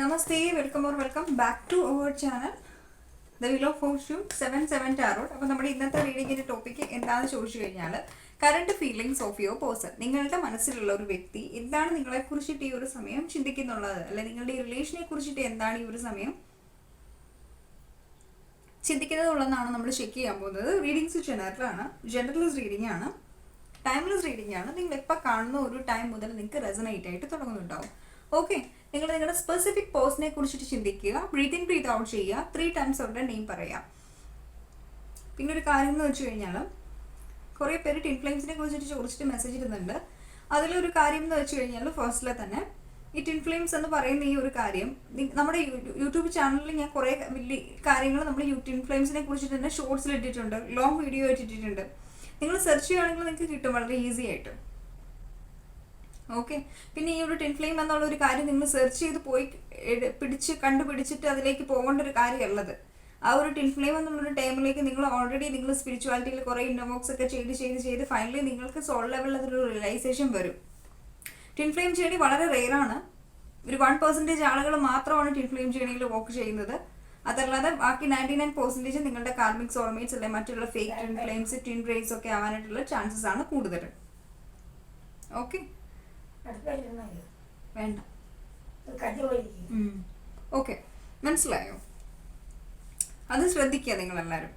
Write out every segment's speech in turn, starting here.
Namaste welcome or welcome back to our channel the wheel of fortune seven seven tarot അപ്പോൾ നമ്മുടെ ഇന്നത്തെ റീഡിങ്ങിന്റെ topic എന്താണെന്ന് ചോദിച്ചു കഴിഞ്ഞാൽ current feelings of your person നിങ്ങളുടെ മനസ്സിലുള്ള ഒരു വ്യക്തി എന്താണ് നിങ്ങളെ കുറിച്ചിട്ട് ഈ ഒരു സമയം ചിന്തിക്കുന്നുള്ളത്? അല്ലെ നിങ്ങളുടെ ഈ റിലേഷനെ കുറിച്ചിട്ട് എന്താണ് ഈ ഒരു സമയം ചിന്തിക്കുന്നതുള്ളതെന്നാണ് നമ്മൾ ചെക്ക് ചെയ്യാൻ പോകുന്നത്. റീഡിങ്സ് ജനറലാണ് ജനറൽസ് റീഡിംഗ് ആണ്. ടൈംലെസ് റീഡിംഗ് ആണ്. നിങ്ങൾ എപ്പോൾ കാണുന്ന ഒരു ടൈം മുതൽ നിങ്ങൾക്ക് റെസനേറ്റ് ആയിട്ട് തുടങ്ങുന്നുണ്ടാവും. ഓക്കെ നിങ്ങൾ നിങ്ങളുടെ സ്പെസിഫിക് പേഴ്സണെ കുറിച്ചിട്ട് ചിന്തിക്കുക ബ്രീത്ത് ഇൻ ബ്രീത്ത് ഔട്ട് ചെയ്യുക ത്രീ ടൈംസ് അവരുടെ നെയിം പറയാം. പിന്നെ ഒരു കാര്യം എന്ന് വെച്ച് കഴിഞ്ഞാൽ കുറേ പേര് ടിൻഫ്ലെയിംസിനെ കുറിച്ചിട്ട് ചോദിച്ചിട്ട് മെസ്സേജ് ഇടുന്നുണ്ട്. അതിലൊരു കാര്യം എന്ന് വെച്ച് കഴിഞ്ഞാൽ ഫസ്റ്റിലെ തന്നെ ഈ ടിൻഫ്ലെയിംസ് എന്ന് പറയുന്ന ഈ ഒരു കാര്യം നമ്മുടെ യൂട്യൂബ് ചാനലിൽ ഞാൻ കുറേ വലിയ കാര്യങ്ങൾ നമ്മൾ യൂട്യൂബ് ടിൻ ഫ്ലെയിംസിനെ കുറിച്ചിട്ട് തന്നെ ഷോർട്സിൽ ഇട്ടിട്ടുണ്ട് ലോങ് വീഡിയോ ഇട്ടിട്ടുണ്ട്. നിങ്ങൾ സെർച്ച് ചെയ്യുകയാണെങ്കിൽ നിങ്ങൾക്ക് കിട്ടും വളരെ ഈസി ആയിട്ട്. ഓക്കെ പിന്നെ ഈ ഒരു ടിൻ ഫ്ലെയിം എന്നുള്ള ഒരു കാര്യം നിങ്ങൾ സെർച്ച് ചെയ്ത് പോയി പിടിച്ച് കണ്ടുപിടിച്ചിട്ട് അതിലേക്ക് പോകേണ്ട ഒരു കാര്യമല്ലത് ആ ഒരു ടിൻ ഫ്ലെയിം എന്നുള്ളൊരു ടൈമിലേക്ക് നിങ്ങൾ ഓൾറെഡി നിങ്ങൾ സ്പിരിച്വാലിറ്റിയിൽ കുറേ ഇന്നോവോക്സ് ഒക്കെ ചെയ്ത് ചെയ്ത് ചെയ്ത് ഫൈനലി നിങ്ങൾക്ക് സോൾ ലെവലിൽ അതൊരു റിയലൈസേഷൻ വരും. ടിൻ ഫ്ലെയിം ചെടി വളരെ റെയറാണ് ഒരു വൺ പെർസെന്റേജ് ആളുകൾ മാത്രമാണ് ടിൻ ഫ്ലെയിം ചെടിയിൽ വർക്ക് ചെയ്യുന്നത്. അതല്ലാതെ ബാക്കി നയന്റി നയൻ പെർസെന്റേജ് നിങ്ങളുടെ കാർമിക് സോൾമേറ്റ്സ് അല്ലെങ്കിൽ മറ്റുള്ള fake twin flames twin rays ഒക്കെ ആവാനായിട്ടുള്ള ചാൻസസ് ആണ് കൂടുതൽ. ഓക്കെ വേണ്ട. ഓക്കെ. മനസ്സിലായോ? അത് ശ്രദ്ധിക്കുക നിങ്ങളെല്ലാവരും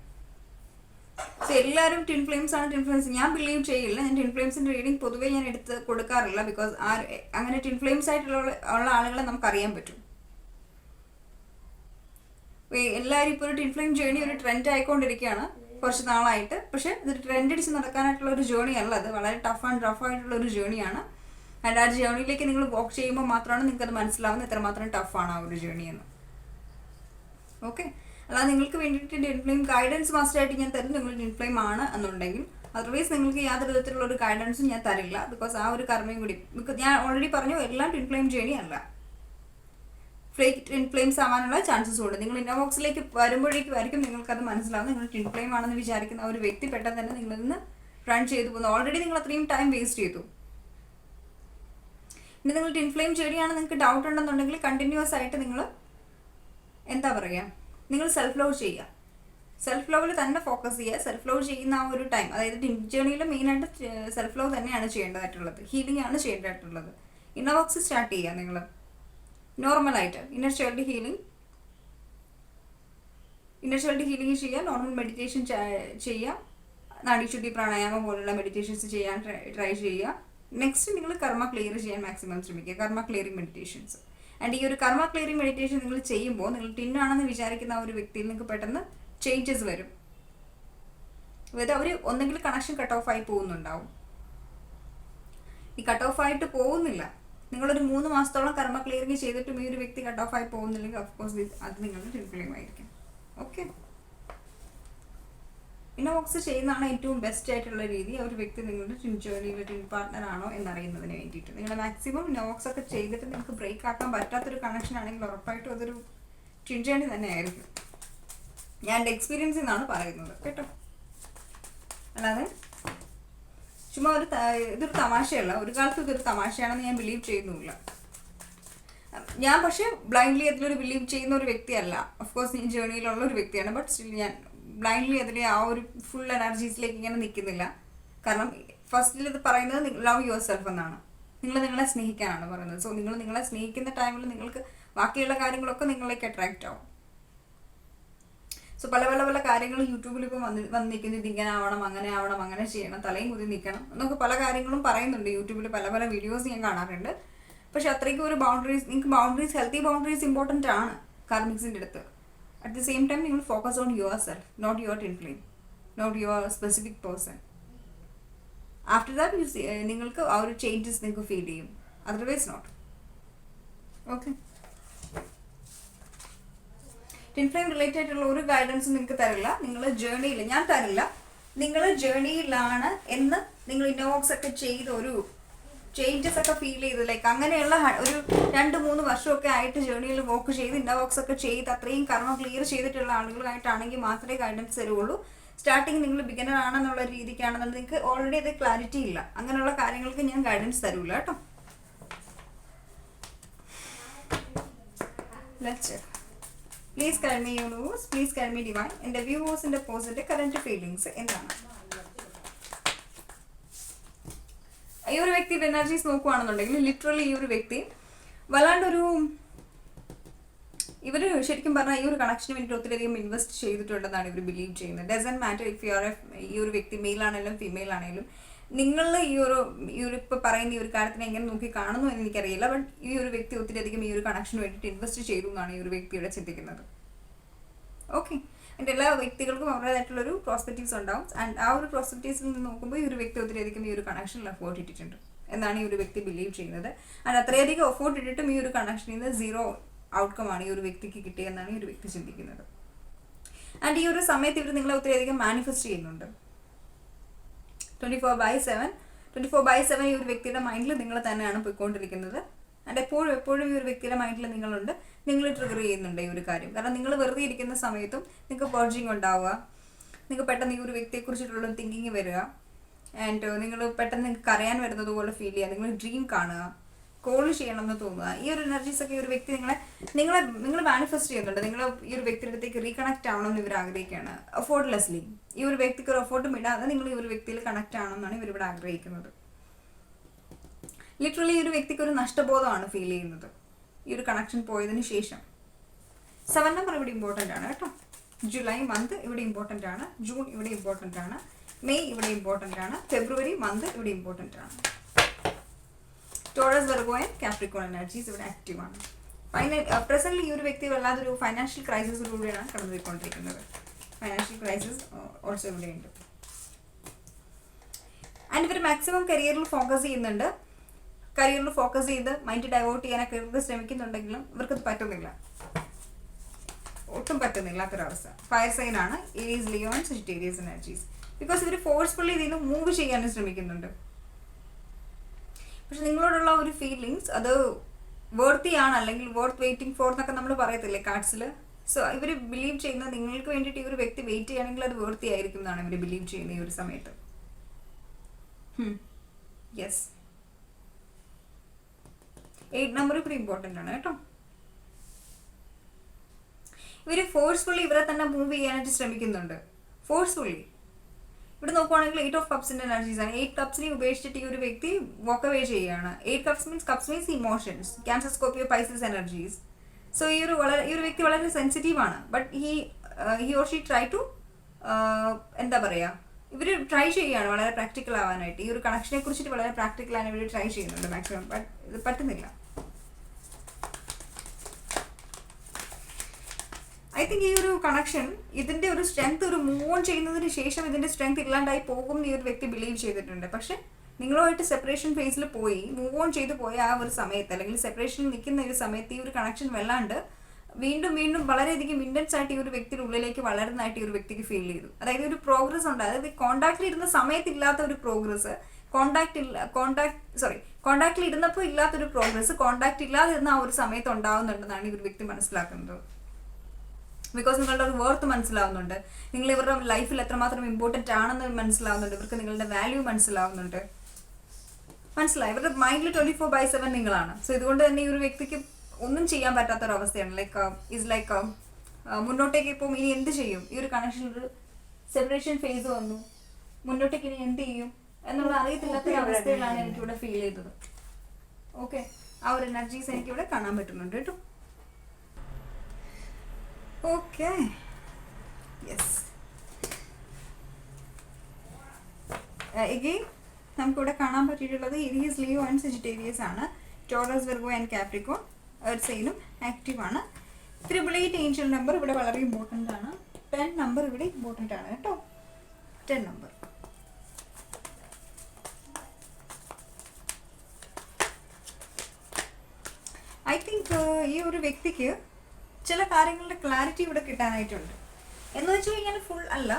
So, എല്ലാവരും ടിൻ ഫ്ലെയിംസ് ആണ് ടിൻ ഫ്ലെയിംസ്. ഞാൻ ബിലീവ് ചെയ്യില്ല. ഞാൻ ടിൻ ഫ്ലെയിംസിന്റെ റീഡിങ് പൊതുവേ ഞാൻ എടുത്ത് കൊടുക്കാറില്ല ബിക്കോസ് ആ അങ്ങനെ ടിൻ ഫ്ലെയിംസ് ആയിട്ടുള്ള ഉള്ള ആളുകളെ നമുക്ക് അറിയാൻ പറ്റും എല്ലാവരും ഇപ്പോൾ ഒരു ടിൻ ഫ്ലെയിം ജേണി ഒരു ട്രെൻഡ് ആയിക്കൊണ്ടിരിക്കുകയാണ് കുറച്ച് നാളായിട്ട്. പക്ഷെ ഇത് ട്രെൻഡ് അടിച്ച് നടക്കാനായിട്ടുള്ള ഒരു ജേണി അല്ല. അത് വളരെ ടഫ് ആൻഡ് റഫ് ആയിട്ടുള്ള ഒരു ജേണിയാണ് ആൻഡ് ആ ജേണിയിലേക്ക് നിങ്ങൾ വോക്ക് ചെയ്യുമ്പോൾ മാത്രമാണ് നിങ്ങൾക്ക് അത് മനസ്സിലാവുന്നത് എത്രമാത്രം ടഫാണ് ആ ഒരു ജേണി എന്ന്. ഓക്കെ അല്ലാതെ നിങ്ങൾക്ക് വേണ്ടിയിട്ട് ഇൻഫ്ലെയിം ഗൈഡൻസ് മാസ്റ്ററായിട്ട് ഞാൻ തരും നിങ്ങൾ ഇൻഫ്ലെയിം ആണ് എന്നുണ്ടെങ്കിൽ അതർവൈസ് നിങ്ങൾക്ക് യാതൊരു വിധത്തിലുള്ള ഒരു ഗൈഡൻസും ഞാൻ തരില്ല. ബിക്കോസ് ആ ഒരു കർമ്മയും കൂടി ഞാൻ ഓൾറെഡി പറഞ്ഞു എല്ലാം ഇൻഫ്ലെയിം ജേണി അല്ല. ഫ്ലേക്ക് ഇൻഫ്ലെയിംസ് ആവാനുള്ള ചാൻസസ് ഉണ്ട്. നിങ്ങൾ ഇന്നോബോക്സിലേക്ക് വരുമ്പോഴേക്കും ആയിരിക്കും നിങ്ങൾക്കത് മനസ്സിലാവും നിങ്ങൾ ഇൻഫ്ലെയിം ആണെന്ന് വിചാരിക്കുന്ന ഒരു വ്യക്തി പെട്ടെന്ന് തന്നെ നിങ്ങളിൽ നിന്ന് റൺ ചെയ്തു പോകുന്നു. ഓൾറെഡി നിങ്ങൾ അത്രയും ടൈം വേസ്റ്റ് ചെയ്തു. ഇനി നിങ്ങൾ ഇൻഫ്ലെയിം ചെടിയാണ് നിങ്ങൾക്ക് ഡൗട്ട് ഉണ്ടെന്നുണ്ടെങ്കിൽ കണ്ടിന്യൂസ് ആയിട്ട് നിങ്ങൾ എന്താ പറയുക നിങ്ങൾ സെൽഫ് ലവ് ചെയ്യുക. സെൽഫ് ലവിൽ തന്നെ ഫോക്കസ് ചെയ്യുക. സെൽഫ് ലവ് ചെയ്യുന്ന ആ ഒരു ടൈം അതായത് ടിൻ ജേണിയിൽ മെയിനായിട്ട് സെൽഫ് ലവ് തന്നെയാണ് ചെയ്യേണ്ടതായിട്ടുള്ളത്. ഹീലിംഗ് ആണ് ചെയ്യേണ്ടതായിട്ടുള്ളത്. ഇന്നർ വർക്ക്സ് സ്റ്റാർട്ട് ചെയ്യുക നിങ്ങൾ നോർമലായിട്ട് inner child healing inner child healing ചെയ്യുക. നോർമൽ മെഡിറ്റേഷൻ ചെയ്യുക നാഡീശുദ്ധി പ്രാണായാമം പോലുള്ള മെഡിറ്റേഷൻസ് ചെയ്യാൻ ട്രൈ ചെയ്യുക. നെക്സ്റ്റ് നിങ്ങൾ കർമ്മ ക്ലിയർ ചെയ്യാൻ മാക്സിമം ശ്രമിക്കുക. കർമ്മ ക്ലിയറിംഗ് മെഡിറ്റേഷൻസ് ആൻഡ് ഈ ഒരു കർമ്മ ക്ലിയറിംഗ് മെഡിറ്റേഷൻ നിങ്ങൾ ചെയ്യുമ്പോൾ നിങ്ങൾ ടിന്നാണെന്ന് വിചാരിക്കുന്ന ആ ഒരു വ്യക്തിയിൽ നിങ്ങൾക്ക് പെട്ടെന്ന് ചേഞ്ചസ് വരും. അതായത് അവർ ഒന്നെങ്കിൽ കണക്ഷൻ കട്ട് ഓഫ് ആയി പോകുന്നുണ്ടാവും. ഈ കട്ട് ഓഫ് ആയിട്ട് പോകുന്നില്ല. നിങ്ങളൊരു മൂന്ന് മാസത്തോളം കർമ്മ ക്ലിയറിംഗ് ചെയ്തിട്ടും ഈ ഒരു വ്യക്തി കട്ട് ഓഫ് ആയി പോകുന്നില്ലെങ്കിൽ ഓഫ് കോഴ്സ് അത് നിങ്ങളുടെ ടിൻഫ്ലെയിം ആയിരിക്കും ഓക്കെ ഇന്നോക്സ് ചെയ്യുന്നതാണ് ഏറ്റവും ബെസ്റ്റ് ആയിട്ടുള്ള രീതി. ആ ഒരു വ്യക്തി നിങ്ങളുടെ ട്വിൻ ജേർണിയിലെ ടിൻ പാർട്ട്ണർ ആണോ എന്നറിയുന്നതിന് വേണ്ടിയിട്ട്. നിങ്ങൾ മാക്സിമം നോക്സ് ഒക്കെ ചെയ്തിട്ട് നിങ്ങൾക്ക് ബ്രേക്ക് ആക്കാൻ പറ്റാത്തൊരു കണക്ഷൻ ആണെങ്കിൽ ഉറപ്പായിട്ടും അതൊരു ട്വിൻ ജേർണി തന്നെ ആയിരിക്കും ഞാൻ എന്റെ എക്സ്പീരിയൻസിൽ നിന്നാണ് പറയുന്നത്. കേട്ടോ? അല്ലാതെ ചുമ്മാ ഒരു ഇതൊരു തമാശയല്ല. ഒരു കാലത്ത് ഇതൊരു തമാശയാണെന്ന് ഞാൻ ബിലീവ് ചെയ്യുന്നുമില്ല. ഞാൻ പക്ഷേ ബ്ലൈൻഡ്ലി അതിലൊരു ബിലീവ് ചെയ്യുന്ന ഒരു വ്യക്തിയല്ല. ഓഫ് കോഴ്സ് ഈ ജേണിയിലുള്ള ഒരു വ്യക്തിയാണ്. ബട്ട് സ്റ്റിൽ ഞാൻ ബ്ലൈൻഡ്ലി അതിൽ ആ ഒരു ഫുൾ എനർജീസിലേക്ക് ഇങ്ങനെ നിൽക്കുന്നില്ല കാരണം ഫസ്റ്റിൽ ഇത് പറയുന്നത് ലവ് യുവർ സെൽഫ് എന്നാണ്. നിങ്ങൾ നിങ്ങളെ സ്നേഹിക്കാനാണ് പറയുന്നത്. സോ നിങ്ങൾ നിങ്ങളെ സ്നേഹിക്കുന്ന ടൈമിൽ നിങ്ങൾക്ക് ബാക്കിയുള്ള കാര്യങ്ങളൊക്കെ നിങ്ങളിലേക്ക് അട്രാക്റ്റ് ആവും. സോ പല പല പല കാര്യങ്ങൾ യൂട്യൂബിൽ ഇപ്പോൾ വന്ന് വന്ന് നിൽക്കുന്നത് ഇങ്ങനെ ആവണം അങ്ങനെ ആവണം അങ്ങനെ ചെയ്യണം തലയും കുതി നിൽക്കണം എന്നൊക്കെ പല കാര്യങ്ങളും പറയുന്നുണ്ട് യൂട്യൂബിൽ പല പല വീഡിയോസ് ഞാൻ കാണാറുണ്ട്. പക്ഷെ അത്രയ്ക്കും ഒരു ബൗണ്ടറീസ് നിങ്ങൾക്ക് ബൗണ്ടറീസ് ഹെൽത്തി ബൗണ്ടറീസ് ഇമ്പോർട്ടന്റ് ആണ്. കാർമിക്സിന്റെ അടുത്ത്. അറ്റ് ദി സെയിം ടൈം നിങ്ങൾ focus on your self not your twin flame not your specific person after that you നിങ്ങൾക്ക് ആ ഒരു ചേഞ്ചസ് നിങ്ങൾക്ക് ഫീൽ ചെയ്യും. Otherwise not okay twin flame related ആയിട്ടുള്ള ഒരു ഗൈഡൻസും നിങ്ങൾക്ക് തരില്ല. നിങ്ങൾ ജേണിയിൽ ഞാൻ തരില്ല. നിങ്ങൾ ജേണിയിലാണ് എന്ന് നിങ്ങൾ ഇന്നോക്സ് ഒക്കെ ചെയ്ത ഒരു ചേഞ്ചസ് ഒക്കെ ഫീൽ ചെയ്തു. ലൈക്ക് അങ്ങനെയുള്ള ഒരു രണ്ട് മൂന്ന് വർഷമൊക്കെ ആയിട്ട് ജേണിയിൽ വോക്ക് ചെയ്ത് ഇന്നോവോക്സ് ഒക്കെ ചെയ്ത് അത്രയും കർമ്മം ക്ലിയർ ചെയ്തിട്ടുള്ള ആളുകളായിട്ടാണെങ്കിൽ മാത്രമേ ഗൈഡൻസ് തരുള്ളൂ. സ്റ്റാർട്ടിങ് നിങ്ങൾ ബിഗിനർ ആണെന്നുള്ള രീതിക്കാണെന്നുണ്ടെങ്കിൽ നിങ്ങൾക്ക് ഓൾറെഡി അത് ക്ലാരിറ്റി ഇല്ല. അങ്ങനെയുള്ള കാര്യങ്ങൾക്ക് ഞാൻ ഗൈഡൻസ് തരൂല കേട്ടോ. പ്ലീസ് കരമി യൂണിവേഴ്സ് പ്ലീസ് കരമി ഡിവൈൻ എന്റെ വ്യൂവേഴ്സിന്റെ പോസിറ്റീവ് കറന്റ് ഫീലിങ്സ് എന്താണ്? ഈ ഒരു വ്യക്തി എനർജീസ് നോക്കുകയാണെന്നുണ്ടെങ്കിൽ ലിറ്ററലി ഈ ഒരു വ്യക്തി വല്ലാണ്ടൊരു ഇവർ ശരിക്കും പറഞ്ഞാൽ ഈ ഒരു കണക്ഷന് വേണ്ടി ഒത്തിരിയധികം ഇൻവെസ്റ്റ് ചെയ്തിട്ടുണ്ടെന്നാണ് ഇവർ ബിലീവ് ചെയ്യുന്നത്. Doesn't matter if you are F ഈ ഒരു വ്യക്തി മെയിൽ ആണെങ്കിലും ഫീമെയിൽ ആണെങ്കിലും നിങ്ങൾ ഈ ഒരു ഈ ഒരു ഇപ്പോൾ പറയുന്ന ഈ ഒരു കാര്യത്തിനെ എങ്ങനെ നോക്കി കാണുന്നു എന്ന് എനിക്കറിയില്ല. ബട്ട് ഈ ഒരു വ്യക്തി ഒത്തിരിയധികം ഈ ഒരു കണക്ഷന് വേണ്ടിയിട്ട് ഇൻവെസ്റ്റ് ചെയ്തു എന്നാണ് ഈ ഒരു വ്യക്തിയുടെ ചിന്തിക്കുന്നത്. ഓക്കെ എന്റെ എല്ലാ വ്യക്തികൾക്കും അവരുടേതായിട്ടുള്ളൊരു പ്രോസ്പെക്റ്റീവ്സ് ഉണ്ടാവും. ആൻഡ് ആ ഒരു പ്രോസ്പെക്റ്റീവ്സിൽ നിന്ന് നോക്കുമ്പോൾ ഈ ഒരു വ്യക്തി ഒത്തിരിയധികം ഈ ഒരു കണക്ഷനിൽ അഫോർഡ് ഇട്ടിട്ടുണ്ട് എന്നാണ് ഈ ഒരു വ്യക്തി ബിലീവ് ചെയ്യുന്നത്. ആൻഡ് അത്രയധികം അഫോർഡ് ഇട്ടിട്ടും ഈ ഒരു കണക്ഷനിൽ നിന്ന് സീറോ ഔട്ട്കം ആണ് ഈ ഒരു വ്യക്തിക്ക് കിട്ടിയെന്നാണ് ഈ ഒരു വ്യക്തി ചിന്തിക്കുന്നത്. ആൻഡ് ഈ ഒരു സമയത്ത് ഇവർ നിങ്ങളെ ഒത്തിരിയധികം മാനിഫെസ്റ്റ് ചെയ്യുന്നുണ്ട്. Twenty four by seven twenty four by seven ഈ ഒരു വ്യക്തിയുടെ മൈൻഡിൽ നിങ്ങൾ തന്നെയാണ് പോയിക്കൊണ്ടിരിക്കുന്നത്. ആൻഡ് എപ്പോഴും എപ്പോഴും ഈ ഒരു വ്യക്തിരമായിട്ടുള്ള നിങ്ങളുണ്ട്. നിങ്ങൾ ട്രിഗർ ചെയ്യുന്നുണ്ട് ഈ ഒരു കാര്യം. കാരണം നിങ്ങൾ വെറുതെ ഇരിക്കുന്ന സമയത്തും നിങ്ങൾക്ക് പോർജിങ് ഉണ്ടാവുക. നിങ്ങൾക്ക് പെട്ടെന്ന് ഈ ഒരു വ്യക്തിയെക്കുറിച്ചിട്ടുള്ള തിങ്കിങ് വരിക. ആൻഡ് നിങ്ങൾ പെട്ടെന്ന് നിങ്ങൾക്ക് അറിയാൻ വരുന്നത് പോലെ ഫീൽ ചെയ്യുക. നിങ്ങൾ ഡ്രീം കാണുക. കോൾ ചെയ്യണം എന്ന് തോന്നുക. ഈ ഒരു എനർജീസ് ഒക്കെ ഈ ഒരു വ്യക്തി നിങ്ങളെ നിങ്ങളെ നിങ്ങൾ മാനിഫെസ്റ്റ് ചെയ്യുന്നുണ്ട്. നിങ്ങൾ ഈ ഒരു വ്യക്തിയുടെ അടുത്തേക്ക് റീകണക്ട് ആവണം എന്ന് ഇവർ ആഗ്രഹിക്കുകയാണ്. അഫോർഡ്ലെസ്ലി ഈ ഒരു വ്യക്തിക്ക് ഒരു അഫോർഡും ഇടാതെ നിങ്ങൾ ഈ ഒരു വ്യക്തിയിൽ കണക്ട് ആവണമെന്നാണ് ഇവർ ഇവിടെ ആഗ്രഹിക്കുന്നത്. ലിറ്ററലി ഒരു വ്യക്തിക്ക് ഒരു നഷ്ടബോധമാണ് ഫീൽ ചെയ്യുന്നത്. ഈ ഒരു കണക്ഷൻ പോയതിന് ശേഷം. സെവൻ നമ്പർ ഇവിടെ ഇമ്പോർട്ടന്റ് ആണ് കേട്ടോ. ജൂലൈ മന്ത് ഇവിടെ ഇമ്പോർട്ടന്റ് ആണ്. ജൂൺ ഇവിടെ ഇമ്പോർട്ടന്റ് ആണ്. മെയ് ഇവിടെ ഇമ്പോർട്ടന്റ് ആണ്. ഫെബ്രുവരി മന്ത് ഇവിടെ ഇമ്പോർട്ടന്റ് ആണ്. Taurus Virgo and Capricorn energies ഇവിടെ ആക്റ്റീവ് ആണ്. പ്രസന്റ് ഈ ഒരു വ്യക്തി വല്ലാതൊരു ഫൈനാൻഷ്യൽ ക്രൈസിസിലൂടെയാണ് കടന്നുപോയിക്കൊണ്ടിരിക്കുന്നത്. ഫൈനാൻഷ്യൽ ക്രൈസിസ് ഓൾസോ ഇവിടെയുണ്ട് ആൻഡ് ഇവർ മാക്സിമം കരിയറിൽ ഫോക്കസ് ചെയ്യുന്നുണ്ട്. കരിയറിൽ ഫോക്കസ് ചെയ്ത് മൈൻഡ് ഡൈവേർട്ട് ചെയ്യാനൊക്കെ ഇവർക്ക് ശ്രമിക്കുന്നുണ്ടെങ്കിലും ഇവർക്കത് പറ്റുന്നില്ല. ഒട്ടും പറ്റുന്നില്ല അത്തൊരവസ്ഥ ഫയർ സൈൻ ആണ് Aries Leo Sagittarius energies because ഇവർ ഫോഴ്സ്ഫുള്ളി ഇതിൽ നിന്ന് മൂവ് ചെയ്യാനും ശ്രമിക്കുന്നുണ്ട്. പക്ഷെ നിങ്ങളോടുള്ള ഒരു ഫീലിങ്സ് അത് വേർത്തിയാണ് അല്ലെങ്കിൽ വേർത്ത് വെയിറ്റിംഗ് ഫോർ എന്നൊക്കെ നമ്മൾ പറയത്തില്ലേ കാർഡ്സിൽ സോ ഇവർ ബിലീവ് ചെയ്യുന്ന നിങ്ങൾക്ക് വേണ്ടിയിട്ട് ഈ ഒരു വ്യക്തി വെയിറ്റ് ചെയ്യുകയാണെങ്കിൽ അത് വേർത്തി ആയിരിക്കും എന്നാണ് ഇവർ ബിലീവ് ചെയ്യുന്നത് ഈ ഒരു സമയത്ത്. യെസ് എയ്റ്റ് നമ്പർ ഇവിടെ ഇമ്പോർട്ടന്റ് ആണ് കേട്ടോ. ഇവർ ഫോഴ്സ്ഫുള്ളി ഇവരെ തന്നെ മൂവ് ചെയ്യാനായിട്ട് ശ്രമിക്കുന്നുണ്ട്. ഫോഴ്സ്ഫുള്ളി ഇവിടെ നോക്കുവാണെങ്കിൽ എയ്റ്റ് ഓഫ് കപ്സിന്റെ എനർജീസ് ആണ്. എയ്റ്റ് കപ്സിനെ ഉപേക്ഷിച്ചിട്ട് ഈ ഒരു വ്യക്തി വോക്ക് അവേ ചെയ്യുകയാണ്. Eight cups means cups means emotions Cancer Scorpio Pisces energies so ഈ ഒരു വളരെ ഈ ഒരു വ്യക്തി വളരെ സെൻസിറ്റീവ് ആണ്. But he he or she try to എന്താ പറയുക ഇവർ ട്രൈ ചെയ്യുകയാണ് വളരെ പ്രാക്ടിക്കൽ ആവാനായിട്ട്. ഈ ഒരു കണക്ഷനെ കുറിച്ചിട്ട് വളരെ പ്രാക്ടിക്കൽ ആണ് ഇവർ ട്രൈ ചെയ്യുന്നുണ്ട് മാക്സിമം ബട്ട് ഇത് പറ്റുന്നില്ല. ഐ തിങ്ക് ഈ ഒരു കണക്ഷൻ ഇതിന്റെ ഒരു സ്ട്രെങ്ത് ഒരു മൂവ് ഓൺ ചെയ്യുന്നതിന് ശേഷം ഇതിന്റെ സ്ട്രെങ്ത് ഇല്ലാണ്ടായി പോകും എന്ന് ഈ ഒരു വ്യക്തി ബിലീവ് ചെയ്തിട്ടുണ്ട്. പക്ഷെ നിങ്ങളുമായിട്ട് സെപ്പറേഷൻ ഫേസിൽ പോയി മൂവ് ഓൺ ചെയ്തു പോയ ആ ഒരു സമയത്ത് അല്ലെങ്കിൽ സെപ്പറേഷനിൽ നിൽക്കുന്ന ഒരു സമയത്ത് ഈ ഒരു കണക്ഷൻ വല്ലാണ്ട് വീണ്ടും വീണ്ടും വളരെയധികം ഇന്റൻസ് ആയിട്ട് ഈ ഒരു വ്യക്തിയുടെ ഉള്ളിലേക്ക് വളരുന്നതായിട്ട് ഈ ഒരു വ്യക്തിക്ക് ഫീൽ ചെയ്തു. അതായത് ഒരു പ്രോഗ്രസ് ഉണ്ട്. അതായത് കോണ്ടാക്റ്റിൽ ഇരുന്ന സമയത്ത് ഇല്ലാത്ത ഒരു പ്രോഗ്രസ് കോണ്ടാക്ട് ഇല്ല കോണ്ടാക്ട് സോറി കോണ്ടാക്റ്റിൽ ഇരുന്നപ്പോൾ ഇല്ലാത്തൊരു പ്രോഗ്രസ് കോണ്ടാക്ട് ഇല്ലാതിരുന്ന ആ ഒരു സമയത്ത് ഉണ്ടാവുന്നുണ്ടെന്നാണ് ഈ ഒരു വ്യക്തി മനസ്സിലാക്കുന്നത്. ബിക്കോസ് നിങ്ങളുടെ ഒരു വർത്ത് മനസ്സിലാവുന്നുണ്ട്. നിങ്ങൾ ഇവരുടെ ലൈഫിൽ എത്രമാത്രം ഇമ്പോർട്ടന്റ് ആണെന്ന് മനസ്സിലാവുന്നുണ്ട്. ഇവർക്ക് നിങ്ങളുടെ വാല്യൂ മനസ്സിലാവുന്നുണ്ട്. മനസ്സിലായി? ഇവരുടെ മൈൻഡിൽ ട്വന്റി ഫോർ ബൈ സെവൻ നിങ്ങളാണ്. സോ ഇതുകൊണ്ട് തന്നെ ഈ ഒരു വ്യക്തിക്ക് ഒന്നും ചെയ്യാൻ പറ്റാത്ത ഒരു അവസ്ഥയാണ് ലൈക്ക് ഇസ് ലൈക്ക് മുന്നോട്ടേക്ക് ഇപ്പം ഇനി എന്ത് ചെയ്യും? ഈ ഒരു കണക്ഷൻ ഒരു സെപ്പറേഷൻ ഫേസ് വന്നു. മുന്നോട്ടേക്ക് ഇനി എന്ത് ചെയ്യും? എന്നുള്ള അറിയത്തില്ലാത്ത അവസ്ഥയിലാണ് എനിക്കിവിടെ ഫീൽ ചെയ്തത്. ഓക്കെ ആ ഒരു എനർജീസ് എനിക്കിവിടെ കാണാൻ പറ്റുന്നുണ്ട് കേട്ടോ. ഓക്കെ യെസ് എഗെയിൻ നമുക്കിവിടെ കാണാൻ പറ്റിയിട്ടുള്ളത് ഇരീസ് ലിയോ ആൻഡ് സെജിറ്റേരിയസ് ആണ്. ടോറസ് വെർഗോ ആൻഡ് കാപ്രിക്കോൺ എർസൈനും ആക്റ്റീവ് ആണ്. ത്രിബിൾ എയ്റ്റ് ഏഞ്ചൽ നമ്പർ ഇവിടെ വളരെ ഇമ്പോർട്ടന്റ് ആണ്. ടെൻ നമ്പർ ഇവിടെ ഇമ്പോർട്ടന്റ് ആണ് കേട്ടോ. ടെൻ നമ്പർ ഐ തിങ്ക് ഈ ഒരു വ്യക്തിക്ക് ചില കാര്യങ്ങളുടെ ക്ലാരിറ്റി ഇവിടെ കിട്ടാനായിട്ടുണ്ട്. എന്ന് വെച്ച് കഴിഞ്ഞാൽ ഫുൾ അല്ല.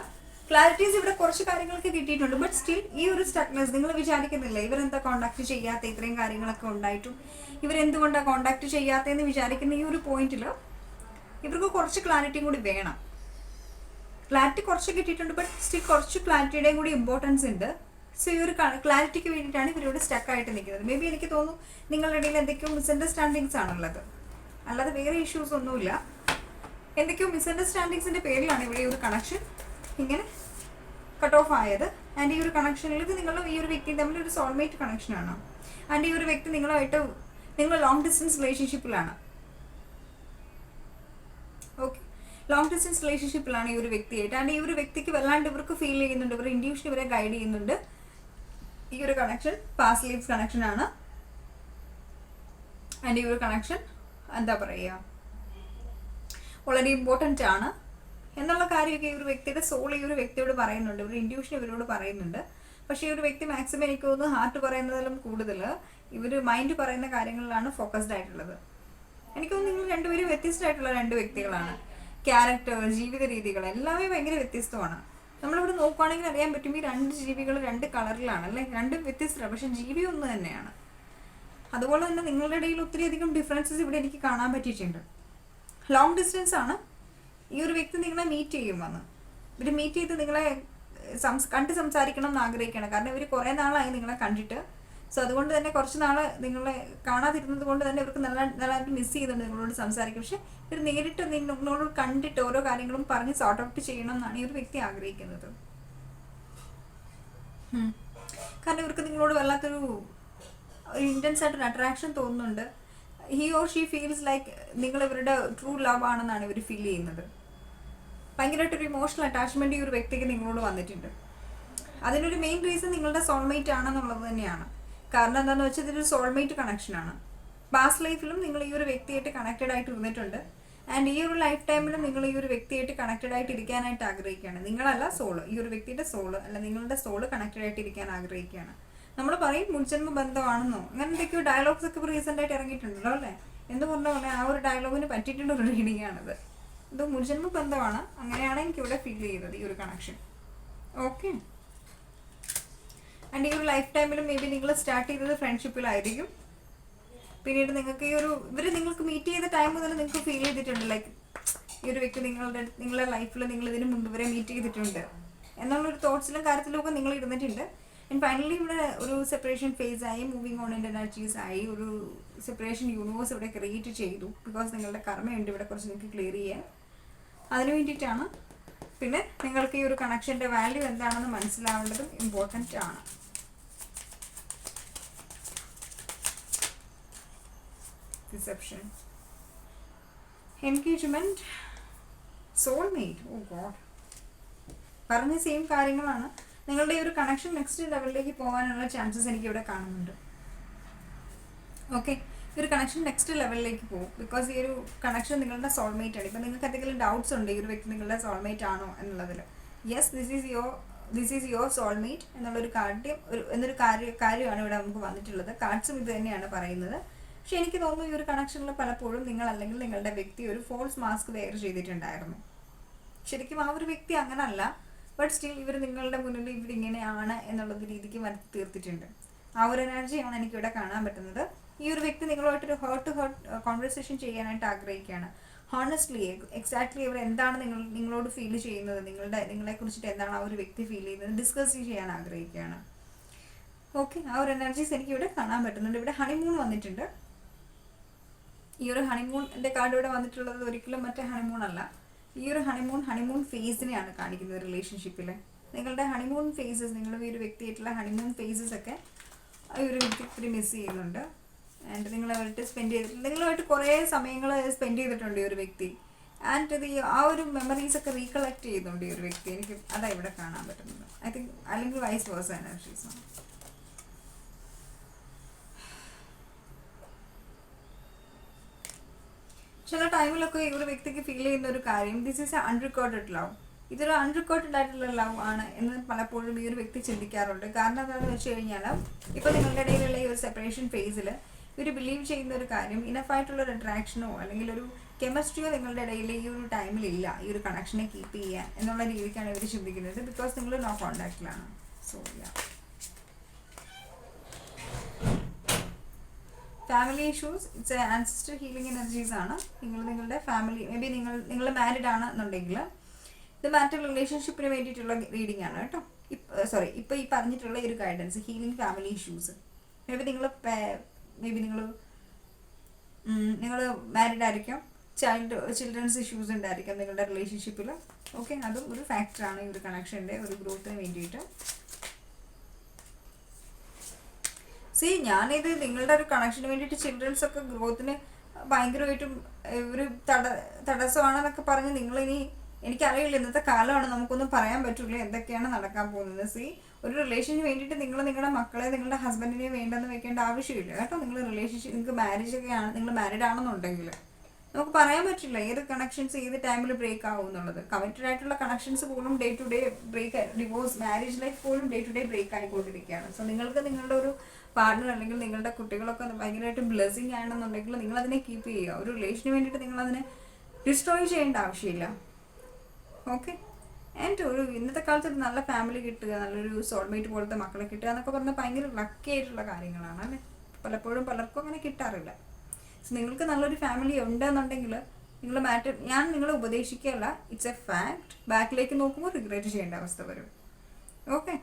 ക്ലാരിറ്റീസ് ഇവിടെ കുറച്ച് കാര്യങ്ങൾക്ക് കിട്ടിയിട്ടുണ്ട്. ബട്ട് സ്റ്റിൽ ഈ ഒരു സ്റ്റക്നെസ് നിങ്ങൾ വിചാരിക്കുന്നില്ല? ഇവരെന്താ കോണ്ടാക്ട് ചെയ്യാത്ത ഇത്രയും കാര്യങ്ങളൊക്കെ ഉണ്ടായിട്ടും? ഇവരെന്തുകൊണ്ടാണ് കോണ്ടാക്ട് ചെയ്യാത്തതെന്ന് വിചാരിക്കുന്ന ഈ ഒരു പോയിന്റിൽ ഇവർക്ക് കുറച്ച് ക്ലാരിറ്റിയും കൂടി വേണം. ക്ലാരിറ്റി കുറച്ച് കിട്ടിയിട്ടുണ്ട്. ബട്ട് സ്റ്റിൽ കുറച്ച് ക്ലാരിറ്റിയുടെയും കൂടി ഇമ്പോർട്ടൻസ് ഉണ്ട്. സോ ഈ ഒരു ക്ലാരിറ്റിക്ക് വേണ്ടിയിട്ടാണ് ഇവരോട് സ്റ്റക്കായിട്ട് നിൽക്കുന്നത്. മേ ബി എനിക്ക് തോന്നുന്നു നിങ്ങളുടെ ഇടയിൽ എന്തൊക്കെയോ മിസ്അണ്ടർസ്റ്റാൻഡിങ്സ് ആണുള്ളത്. അല്ലാതെ വേറെ ഇഷ്യൂസ് ഒന്നുമില്ല. എന്തൊക്കെയോ മിസ്അണ്ടർസ്റ്റാൻഡിങ്സിന്റെ പേരിലാണ് ഇവിടെ ഒരു കണക്ഷൻ ഇങ്ങനെ കട്ട് ഓഫ് ആയത്. ആൻഡ് ഈ ഒരു കണക്ഷനിൽ ഇത് നിങ്ങളും ഈ ഒരു വ്യക്തിയും തമ്മിൽ ഒരു സോൾമേറ്റ് കണക്ഷനാണ് ആൻഡ് ഈ ഒരു വ്യക്തി നിങ്ങളുമായിട്ട് നിങ്ങൾ ലോങ് ഡിസ്റ്റൻസ് റിലേഷൻഷിപ്പിലാണ് ഓക്കെ ലോങ് ഡിസ്റ്റൻസ് റിലേഷൻഷിപ്പിലാണ് ഈ ഒരു വ്യക്തിയായിട്ട്. ആൻഡ് ഈ ഒരു വ്യക്തിക്ക് വല്ലാണ്ട് ഇവർക്ക് ഫീൽ ചെയ്യുന്നുണ്ട്. ഇവർ ഇൻഡ്യൂഷൻ ഇവരെ ഗൈഡ് ചെയ്യുന്നുണ്ട്. ഈ ഒരു കണക്ഷൻ പാസ് ലീവ്സ് കണക്ഷനാണ് ആൻഡ് ഈ ഒരു കണക്ഷൻ എന്താ പറയുക വളരെ ഇമ്പോർട്ടന്റ് ആണ്. എന്നുള്ള കാര്യമൊക്കെ ഈ ഒരു വ്യക്തിയുടെ സോൾ ഈ ഒരു വ്യക്തിയോട് പറയുന്നുണ്ട്. ഒരു ഇൻഡ്യൂഷൻ ഇവരോട് പറയുന്നുണ്ട്. പക്ഷേ ഈ ഒരു വ്യക്തി മാക്സിമം എനിക്ക് തോന്നുന്നു ഹാർട്ട് പറയുന്നതിലും കൂടുതൽ ഇവർ മൈൻഡ് പറയുന്ന കാര്യങ്ങളിലാണ് ഫോക്കസ്ഡ് ആയിട്ടുള്ളത്. എനിക്ക് തോന്നുന്നു നിങ്ങൾ രണ്ടുപേരും വ്യത്യസ്തമായിട്ടുള്ള രണ്ട് വ്യക്തികളാണ്. ക്യാരക്ടർ ജീവിത രീതികൾ എല്ലാവരും ഭയങ്കര വ്യത്യസ്തമാണ്. നമ്മളിവിടെ നോക്കുവാണെങ്കിൽ അറിയാൻ പറ്റും ഈ രണ്ട് ജീവികൾ രണ്ട് കളറിലാണ് അല്ലെ? രണ്ടും വ്യത്യസ്തമാണ് പക്ഷെ ജീവി ഒന്ന് തന്നെയാണ്. അതുപോലെ തന്നെ നിങ്ങളുടെ ഇടയിൽ ഒത്തിരി അധികം ഡിഫറൻസസ് ഇവിടെ എനിക്ക് കാണാൻ പറ്റിയിട്ടുണ്ട്. ലോങ് ഡിസ്റ്റൻസ് ആണ്. ഈ ഒരു വ്യക്തി നിങ്ങളെ മീറ്റ് ചെയ്യും വന്ന്. ഇവർ മീറ്റ് ചെയ്ത് നിങ്ങളെ സംസ് കണ്ട് സംസാരിക്കണം എന്ന് ആഗ്രഹിക്കണം കാരണം ഇവർ കുറേ നാളായി നിങ്ങളെ കണ്ടിട്ട്. സോ അതുകൊണ്ട് തന്നെ കുറച്ച് നാൾ നിങ്ങളെ കാണാതിരുന്നത് കൊണ്ട് തന്നെ ഇവർക്ക് നല്ല നല്ലതായിട്ട് മിസ് ചെയ്യുന്നുണ്ട് നിങ്ങളോട് സംസാരിക്കും പക്ഷെ ഇവർ നേരിട്ട് നിങ്ങളോട് കണ്ടിട്ട് ഓരോ കാര്യങ്ങളും പറഞ്ഞ് സോർട്ട് ഔട്ട് ചെയ്യണം എന്നാണ് ഈ ഒരു വ്യക്തി ആഗ്രഹിക്കുന്നത്. കാരണം ഇവർക്ക് നിങ്ങളോട് വല്ലാത്തൊരു ഇന്റൻസ് ആയിട്ടൊരു അട്രാക്ഷൻ തോന്നുന്നുണ്ട്. He or she feels like നിങ്ങൾ ഇവരുടെ ട്രൂ ലവ് ആണെന്നാണ് ഇവർ ഫീൽ ചെയ്യുന്നത്. ഭയങ്കരമായിട്ടൊരു ഇമോഷണൽ അറ്റാച്ച്മെന്റ് ഈ ഒരു വ്യക്തിക്ക് നിങ്ങളോട് വന്നിട്ടുണ്ട്. അതിനൊരു മെയിൻ റീസൺ നിങ്ങളുടെ സോൾമേറ്റ് ആണെന്നുള്ളത് തന്നെയാണ്. കാരണം എന്താണെന്ന് വെച്ചാൽ ഇതൊരു സോൾമേറ്റ് കണക്ഷനാണ് പാസ്റ്റ് ലൈഫിലും നിങ്ങൾ ഈ ഒരു വ്യക്തിയായിട്ട് കണക്റ്റഡ് ആയിട്ട് ഇരുന്നിട്ടുണ്ട്. ആൻഡ് ഈ ഒരു ലൈഫ് ടൈമിലും നിങ്ങൾ ഈ ഒരു വ്യക്തിയായിട്ട് കണക്റ്റഡ് ആയിട്ട് ഇരിക്കാനായിട്ട് ആഗ്രഹിക്കുകയാണ്. നിങ്ങളല്ല സോൾ ഈ ഒരു വ്യക്തിയുടെ സോൾ അല്ല നിങ്ങളുടെ സോൾ കണക്റ്റഡ് ആയിട്ട് ഇരിക്കാൻ ആഗ്രഹിക്കുകയാണ്. നമ്മൾ പറയും മുൻജന്മ ബന്ധമാണെന്നോ. അങ്ങനെ എന്തൊക്കെയോ ഡയലോഗ്സ് ഒക്കെ റീസെന്റ് ആയിട്ട് ഇറങ്ങിയിട്ടുണ്ടല്ലോ അല്ലേ? എന്ന് പറഞ്ഞ പോലെ ആ ഒരു ഡയലോഗിന് പറ്റിയിട്ടുള്ള ഒരു റീഡിംഗ് ആണിത്. ഇത് മുൻജന്മ ബന്ധമാണ്. അങ്ങനെയാണ് എനിക്ക് ഇവിടെ ഫീൽ ചെയ്തത് ഈ ഒരു കണക്ഷൻ ഓക്കെ ആൻഡ് ഈ ഒരു ലൈഫ് ടൈമിലും മേ ബി നിങ്ങൾ സ്റ്റാർട്ട് ചെയ്തത് ഫ്രണ്ട്ഷിപ്പിലായിരിക്കും പിന്നീട് നിങ്ങൾക്ക് ഈ ഒരു ഇവർ നിങ്ങൾക്ക് മീറ്റ് ചെയ്ത ടൈം മുതൽ നിങ്ങൾക്ക് ഫീൽ ചെയ്തിട്ടുണ്ട്. ലൈക്ക് ഈ ഒരു വ്യക്തി നിങ്ങളുടെ നിങ്ങളുടെ ലൈഫിൽ നിങ്ങൾ ഇതിന് മുമ്പ് വരെ മീറ്റ് ചെയ്തിട്ടുണ്ട്. എന്നുള്ളൊരു തോട്ട്സിലും കാര്യത്തിലും ഒക്കെ നിങ്ങൾ ഇരുന്നിട്ടുണ്ട് ആൻഡ് ഫൈനലി ഇവിടെ ഒരു സെപ്പറേഷൻ ഫേസ് ആയി മൂവിങ് ഓൺ ആൻഡ് എനർജീസ് ആയി ഒരു സെപ്പറേഷൻ യൂണിവേഴ്സ് ഇവിടെ ക്രിയേറ്റ് ചെയ്തു. ബിക്കോസ് നിങ്ങളുടെ കർമ്മയുണ്ട് ഇവിടെ കുറച്ച് നിങ്ങൾക്ക് ക്ലിയർ ചെയ്യാൻ. അതിന് വേണ്ടിയിട്ടാണ്. പിന്നെ നിങ്ങൾക്ക് ഈ ഒരു കണക്ഷന്റെ വാല്യൂ എന്താണെന്ന് മനസ്സിലാവേണ്ടതും ഇമ്പോർട്ടന്റ് ആണ്. Reception engagement soulmate oh God പറഞ്ഞ സെയിം കാര്യങ്ങളാണ്. നിങ്ങളുടെ ഈ ഒരു കണക്ഷൻ നെക്സ്റ്റ് ലെവലിലേക്ക് പോകാനുള്ള ചാൻസസ് എനിക്ക് ഇവിടെ കാണുന്നുണ്ട്. ഓക്കെ ഈ ഒരു കണക്ഷൻ നെക്സ്റ്റ് ലെവലിലേക്ക് പോകും. ബിക്കോസ് ഈ ഒരു കണക്ഷൻ നിങ്ങളുടെ സോൾമേറ്റ് ആണ്. ഇപ്പം നിങ്ങൾക്ക് എന്തെങ്കിലും ഡൗട്ട്സ് ഉണ്ട് ഈ ഒരു വ്യക്തി നിങ്ങളുടെ സോൾമേറ്റ് ആണോ എന്നുള്ളതിൽ. Yes this is your this is your soulmate എന്നുള്ളൊരു കാര്യം ഒരു എന്നൊരു കാര്യ കാര്യമാണ് ഇവിടെ നമുക്ക് വന്നിട്ടുള്ളത്. കാർഡ്സും ഇത് തന്നെയാണ് പറയുന്നത്. പക്ഷെ എനിക്ക് തോന്നുന്നു ഈ ഒരു കണക്ഷനിൽ പലപ്പോഴും നിങ്ങൾ അല്ലെങ്കിൽ നിങ്ങളുടെ വ്യക്തി ഒരു ഫോൾസ് മാസ്ക് വെയർ ചെയ്തിട്ടുണ്ടായിരുന്നു. ശരിക്കും ആ ഒരു വ്യക്തി അങ്ങനല്ല. ബട്ട് സ്റ്റിൽ ഇവർ നിങ്ങളുടെ മുന്നിൽ ഇവർ ഇങ്ങനെയാണ് എന്നുള്ളത് രീതിക്ക് വരുത്തി തീർത്തിട്ടുണ്ട്. ആ ഒരു എനർജിയാണ് എനിക്കിവിടെ കാണാൻ പറ്റുന്നത്. ഈ ഒരു വ്യക്തി നിങ്ങളുമായിട്ടൊരു ഹേർട്ട് ടു ഹേർട്ട് കോൺവെർസേഷൻ ചെയ്യാനായിട്ട് ആഗ്രഹിക്കുകയാണ്. ഹോണസ്റ്റ്ലി എക്സാക്ട്ലി ഇവർ എന്താണ് നിങ്ങൾ നിങ്ങളോട് ഫീൽ ചെയ്യുന്നത്? നിങ്ങളുടെ നിങ്ങളെ കുറിച്ചിട്ട് എന്താണ് ആ ഒരു വ്യക്തി ഫീൽ ചെയ്യുന്നത്? ഡിസ്കസ് ചെയ്യാൻ ആഗ്രഹിക്കുകയാണ്. ഓക്കെ ആ ഒരു എനർജീസ് എനിക്ക് ഇവിടെ കാണാൻ പറ്റുന്നുണ്ട്. ഇവിടെ ഹണിമൂൺ വന്നിട്ടുണ്ട്. ഈ ഒരു ഹണിമൂണിന്റെ കാർഡ് ഇവിടെ വന്നിട്ടുള്ളത് ഒരിക്കലും മറ്റേ ഹണിമൂൺ അല്ല. ഈ ഒരു ഹണിമൂൺ ഹണിമൂൺ ഫേസിനെയാണ് കാണിക്കുന്നത് റിലേഷൻഷിപ്പിൽ നിങ്ങളുടെ ഹണിമൂൺ ഫേസസ് നിങ്ങളുടെ ഈ ഒരു വ്യക്തിയായിട്ടുള്ള ഹണിമൂൺ ഫേസസ് ഒക്കെ ഈ ഒരു വ്യക്തി ഒത്തിരി മിസ് ചെയ്യുന്നുണ്ട്. ആൻഡ് നിങ്ങളുമായിട്ട് സ്പെൻഡ് ചെയ്തിട്ടുണ്ട് നിങ്ങളുമായിട്ട് കുറേ സമയങ്ങൾ സ്പെൻഡ് ചെയ്തിട്ടുണ്ട് ഈ ഒരു വ്യക്തി. ആൻഡ് ഇത് ആ ഒരു മെമ്മറീസ് ഒക്കെ റീകളക്ട് ചെയ്യുന്നുണ്ട് ഈ ഒരു വ്യക്തി. എനിക്ക് അതാ ഇവിടെ കാണാൻ പറ്റുന്നത്. ഐ തിങ്ക് അല്ലെങ്കിൽ വൈസ് വേഴ്സ് എനർജീസ് ആണ് ചില ടൈമിലൊക്കെ ഒരു വ്യക്തിക്ക് ഫീൽ ചെയ്യുന്ന ഒരു കാര്യം this is a unrecorded love ഇതൊരു അൺറിക്കോർഡഡ് ആയിട്ടുള്ള ലവ് ആണ് എന്ന് പലപ്പോഴും ഈ ഒരു വ്യക്തി ചിന്തിക്കാറുണ്ട്. കാരണം എന്താണെന്ന് വെച്ച് കഴിഞ്ഞാൽ ഇപ്പോൾ നിങ്ങളുടെ ഇടയിലുള്ള ഈ ഒരു സെപ്പറേഷൻ ഫേസിൽ ഇവർ ബിലീവ് ചെയ്യുന്ന ഒരു കാര്യം ഇനഫായിട്ടുള്ള ഒരു അട്രാക്ഷനോ അല്ലെങ്കിൽ ഒരു കെമിസ്ട്രിയോ നിങ്ങളുടെ ഇടയിൽ ഈ ഒരു ടൈമിൽ ഇല്ല ഈ ഒരു കണക്ഷനെ കീപ്പ് ചെയ്യാൻ എന്നുള്ള രീതിക്കാണ് ഇവർ ചിന്തിക്കുന്നത് ബിക്കോസ് നിങ്ങൾ no കോണ്ടാക്റ്റിലാണ് so yeah family issues it's ancestor healing energies ആണ്. നിങ്ങൾ നിങ്ങളുടെ ഫാമിലി മേ ബി നിങ്ങൾ നിങ്ങൾ മാരിഡ് ആണ് എന്നുണ്ടെങ്കിൽ ഇത് മാറ്റർ റിലേഷൻഷിപ്പിന് വേണ്ടിയിട്ടുള്ള റീഡിംഗ് ആണ് കേട്ടോ. സോറി ഇപ്പോൾ ഈ പറഞ്ഞിട്ടുള്ള ഒരു guidance healing family issues may be നിങ്ങൾ മേ ബി നിങ്ങൾ നിങ്ങൾ മാരിഡ് ആയിരിക്കാം. ചൈൽഡ് ചിൽഡ്രൻസ് ഇഷ്യൂസ് ഉണ്ടായിരിക്കാം നിങ്ങളുടെ റിലേഷൻഷിപ്പിൽ ഓക്കെ അതും ഒരു ഫാക്ടറാണ് ഈ ഒരു കണക്ഷന്റെ ഒരു ഗ്രോത്തിന് വേണ്ടിയിട്ട്. സി ഞാനിത് നിങ്ങളുടെ ഒരു കണക്ഷന് വേണ്ടിയിട്ട് ചിൽഡ്രൻസ് ഒക്കെ ഗ്രോത്തിന് ഭയങ്കരമായിട്ടും ഒരു തട തടസ്സമാണെന്നൊക്കെ പറഞ്ഞ് നിങ്ങളിനി എനിക്കറിയില്ല ഇന്നത്തെ കാലമാണ് നമുക്കൊന്നും പറയാൻ പറ്റില്ല എന്തൊക്കെയാണ് നടക്കാൻ പോകുന്നത്. സി ഒരു റിലേഷന് വേണ്ടിയിട്ട് നിങ്ങൾ നിങ്ങളുടെ മക്കളെ നിങ്ങളുടെ ഹസ്ബൻഡിനെ വേണ്ടെന്ന് വെക്കേണ്ട ആവശ്യമില്ല. കേട്ടോ നിങ്ങൾ റിലേഷൻഷിപ്പ് നിങ്ങൾക്ക് മാരേജ് ഒക്കെ ആണ് നിങ്ങൾ മാരീഡ് ആണെന്നുണ്ടെങ്കിൽ നമുക്ക് പറയാൻ പറ്റില്ല. ഏത് കണക്ഷൻസ് ഏത് ടൈമിൽ ബ്രേക്ക് ആവും എന്നുള്ളത്. കമ്മിറ്റഡ് ആയിട്ടുള്ള കണക്ഷൻസ് പോലും day to day break divorce marriage life പോലും ഡേ ടു ഡേ ബ്രേക്ക് ആയിക്കൊണ്ടിരിക്കുകയാണ്. സോ നിങ്ങൾക്ക് നിങ്ങളുടെ ഒരു പാർട്ണർ അല്ലെങ്കിൽ നിങ്ങളുടെ കുട്ടികളൊക്കെ ഭയങ്കരമായിട്ട് ബ്ലെസ്സിങ് ആണെന്നുണ്ടെങ്കിൽ നിങ്ങൾ അതിനെ കീപ്പ് ചെയ്യുക. ഒരു റിലേഷന് വേണ്ടിയിട്ട് നിങ്ങൾ അതിനെ ഡിസ്ട്രോയ് ചെയ്യേണ്ട ആവശ്യമില്ല. ഓക്കെ ആൻഡ് ഒരു ഇന്നത്തെ കാലത്ത് ഒരു നല്ല ഫാമിലി കിട്ടുക നല്ലൊരു സോൾമേറ്റ് പോലത്തെ മക്കളെ കിട്ടുക എന്നൊക്കെ പറഞ്ഞാൽ ഭയങ്കര ലക്കി ആയിട്ടുള്ള കാര്യങ്ങളാണ് അല്ലേ? പലപ്പോഴും പലർക്കും അങ്ങനെ കിട്ടാറില്ല. നിങ്ങൾക്ക് നല്ലൊരു ഫാമിലി ഉണ്ടെന്നുണ്ടെങ്കിൽ നിങ്ങൾ മാറ്റർ ഞാൻ നിങ്ങളെ ഉപദേശിക്കുകയല്ല. ഇറ്റ്സ് എ ഫാക്ട് ബാക്കിലേക്ക് നോക്കുമ്പോൾ റിഗ്രറ്റ് ചെയ്യേണ്ട അവസ്ഥ വരും. ഓക്കെ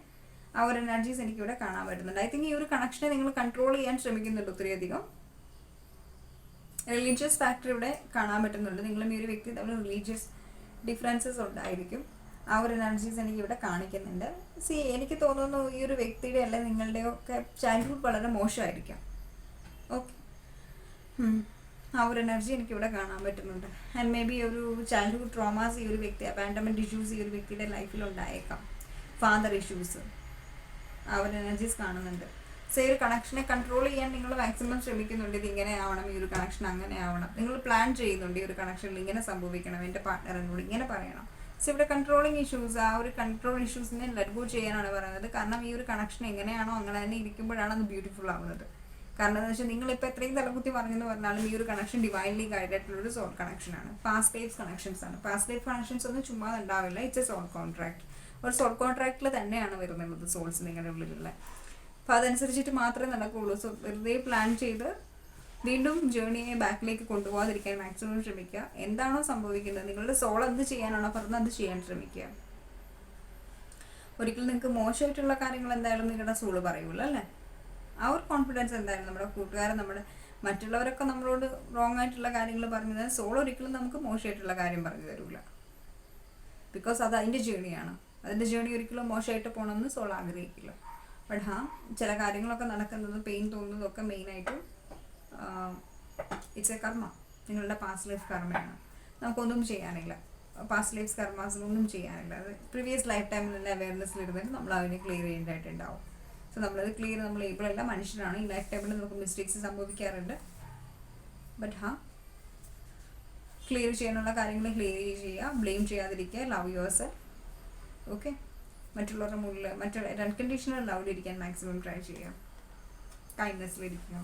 ആ ഒരു എനർജീസ് എനിക്കിവിടെ കാണാൻ പറ്റുന്നുണ്ട്. ഐ തിങ്ക് ഈ ഒരു കണക്ഷനെ നിങ്ങൾ കൺട്രോൾ ചെയ്യാൻ ശ്രമിക്കുന്നുണ്ട് ഒത്തിരിയധികം റിലീജിയസ് ഫാക്ടർ ഇവിടെ കാണാൻ പറ്റുന്നുണ്ട്. നിങ്ങളും ഈ ഒരു വ്യക്തി തമ്മിൽ റിലീജിയസ് ഡിഫറൻസസ് ഉണ്ടായിരിക്കും. ആ ഒരു എനർജീസ് എനിക്ക് ഇവിടെ കാണിക്കുന്നുണ്ട്. സി എനിക്ക് തോന്നുന്നു ഈ ഒരു വ്യക്തിയുടെ അല്ലെ നിങ്ങളുടെയൊക്കെ ചൈൽഡ്ഹുഡ് വളരെ മോശമായിരിക്കാം. ഓക്കെ ആ ഒരു എനർജി എനിക്ക് ഇവിടെ കാണാൻ പറ്റുന്നുണ്ട്. ആൻഡ് മേ ബി ഒരു ചൈൽഡ്ഹുഡ് ട്രോമാസ് ഈ ഒരു വ്യക്തി അബാൻഡമെന്റ് ഇഷ്യൂസ് ഈ ഒരു വ്യക്തിയുടെ ലൈഫിൽ ഉണ്ടായേക്കാം. ഫാദർ ഇഷ്യൂസ് ആ ഒരു എനർജീസ് കാണുന്നുണ്ട്. സോ ഈ ഒരു കണക്ഷനെ കൺട്രോൾ ചെയ്യാൻ നിങ്ങൾ മാക്സിമം ശ്രമിക്കുന്നുണ്ട്. ഇത് ഇങ്ങനെ ആവണം ഈ ഒരു കണക്ഷൻ അങ്ങനെ ആവണം. നിങ്ങൾ പ്ലാൻ ചെയ്യുന്നുണ്ട് ഈ ഒരു കണക്ഷനിൽ ഇങ്ങനെ സംഭവിക്കണം എന്റെ പാർട്ട്ണറിനോട് ഇങ്ങനെ പറയണം. സോ ഇവിടെ കൺട്രോളിങ് ഇഷ്യൂസ് ആ ഒരു കൺട്രോൾ ഇഷ്യൂസിനെ ലെറ്റ് ഗോ ചെയ്യാനാണ് പറയുന്നത്. കാരണം ഈ ഒരു കണക്ഷൻ എങ്ങനെയാണോ അങ്ങനെ തന്നെ ഇരിക്കുമ്പോഴാണ് അത് ബ്യൂട്ടിഫുൾ ആവുന്നത്. കാരണം എന്താ വെച്ചാൽ നിങ്ങളിപ്പോൾ എത്രയും തലകുത്തി പറഞ്ഞെന്ന് പറഞ്ഞാലും ഈ ഒരു കണക്ഷൻ ഡിവൈൻലി ഗൈഡ് ആയിട്ടുള്ള ഒരു സോൾ കണക്ഷനാണ് പാസ്റ്റ് ലൈഫ് കണക്ഷൻസ് ആണ്. പാസ്റ്റ് ലൈഫ് കണക്ഷൻസ് ഒന്നും ചുമ്മാ ഉണ്ടാവില്ല. ഇറ്റ്സ് എ സോൾ കോൺട്രാക്ട് ഒരു സോൾ കോൺട്രാക്റ്റിൽ തന്നെയാണ് വരുന്നത് സോൾസ് നിങ്ങളുടെ ഉള്ളിലുള്ള. അപ്പോൾ അതനുസരിച്ചിട്ട് മാത്രമേ നടക്കുകയുള്ളൂ സോ വെറുതെ പ്ലാൻ ചെയ്ത് വീണ്ടും ജേണിയെ ബാക്കിലേക്ക് കൊണ്ടുപോകാതിരിക്കാൻ മാക്സിമം ശ്രമിക്കുക. എന്താണോ സംഭവിക്കുന്നത്? നിങ്ങളുടെ സോൾ എന്ത് ചെയ്യാനാണോ പറഞ്ഞത് അത് ചെയ്യാൻ ശ്രമിക്കുക. ഒരിക്കലും നിങ്ങൾക്ക് മോശമായിട്ടുള്ള കാര്യങ്ങൾ എന്തായാലും നിങ്ങളുടെ സോൾ പറയുള്ളൂ അല്ലേ ആ ഒരു കോൺഫിഡൻസ് എന്തായാലും നമ്മുടെ കൂട്ടുകാരൻ നമ്മുടെ മറ്റുള്ളവരൊക്കെ നമ്മളോട് റോങ് ആയിട്ടുള്ള കാര്യങ്ങൾ പറഞ്ഞു തരാൻ സോൾ ഒരിക്കലും നമുക്ക് മോശമായിട്ടുള്ള കാര്യം പറഞ്ഞു തരില്ല ബിക്കോസ് അത് അതിന്റെ ജേണിയാണ് അതിന്റെ ജേണി ഒരിക്കലും മോശമായിട്ട് പോകണമെന്ന് സോൾ ആഗ്രഹിക്കില്ല. ബട്ട് ഹാ ചില കാര്യങ്ങളൊക്കെ നടക്കുന്നത് പെയിൻ തോന്നുന്നതൊക്കെ മെയിനായിട്ടും ഇറ്റ്സ് എ കർമ്മ നിങ്ങളുടെ പാസ്റ്റ് ലൈഫ് കർമ്മയാണ് നമുക്കൊന്നും ചെയ്യാനില്ല. പാസ്റ്റ് ലൈഫ് കർമാസിനൊന്നും ചെയ്യാനില്ല. അത് പ്രീവിയസ് ലൈഫ് ടൈമിലുള്ള അവയർനെസ്സിൽ ഇരുന്നിട്ട് നമ്മൾ അതിനെ ക്ലിയർ ചെയ്യേണ്ടതായിട്ടുണ്ടാവും. സോ നമ്മളത് ക്ലിയർ നമ്മൾ ഏബിൾ അല്ല മനുഷ്യരാണ്. ഈ ലൈഫ് ടൈമിൽ നമുക്ക് മിസ്റ്റേക്സ് സംഭവിക്കാറുണ്ട്. ബട്ട് ഹാ ക്ലിയർ ചെയ്യാനുള്ള കാര്യങ്ങൾ ക്ലിയർ ചെയ്യുക ബ്ലെയിം ചെയ്യാതിരിക്കുക ലവ് യുവർ ഓക്കെ മറ്റുള്ളവരുടെ മുകളിൽ മറ്റുള്ള അൺകണ്ടീഷണൽ ലവിലിരിക്കാൻ മാക്സിമം ട്രൈ ചെയ്യുക. കൈൻഡ്നെസ്സിലിരിക്കുക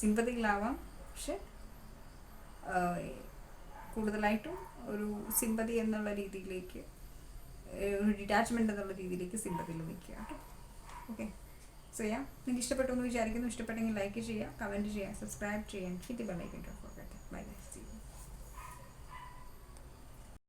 സിമ്പതിയിലാവാം പക്ഷെ കൂടുതലായിട്ടും ഒരു സിമ്പതി എന്നുള്ള രീതിയിലേക്ക് ഒരു ഡിറ്റാച്ച്മെന്റ് എന്നുള്ള രീതിയിലേക്ക് സിമ്പതിയിൽ നിൽക്കുക. കേട്ടോ ഓക്കെ സോ ചെയ്യാം നിങ്ങൾക്ക് ഇഷ്ടപ്പെട്ടു എന്ന് വിചാരിക്കുന്നു. ഇഷ്ടപ്പെട്ടെങ്കിൽ ലൈക്ക് ചെയ്യുക കമന്റ് ചെയ്യുക സബ്സ്ക്രൈബ് ചെയ്യാൻ hit the bell icon okay bye bye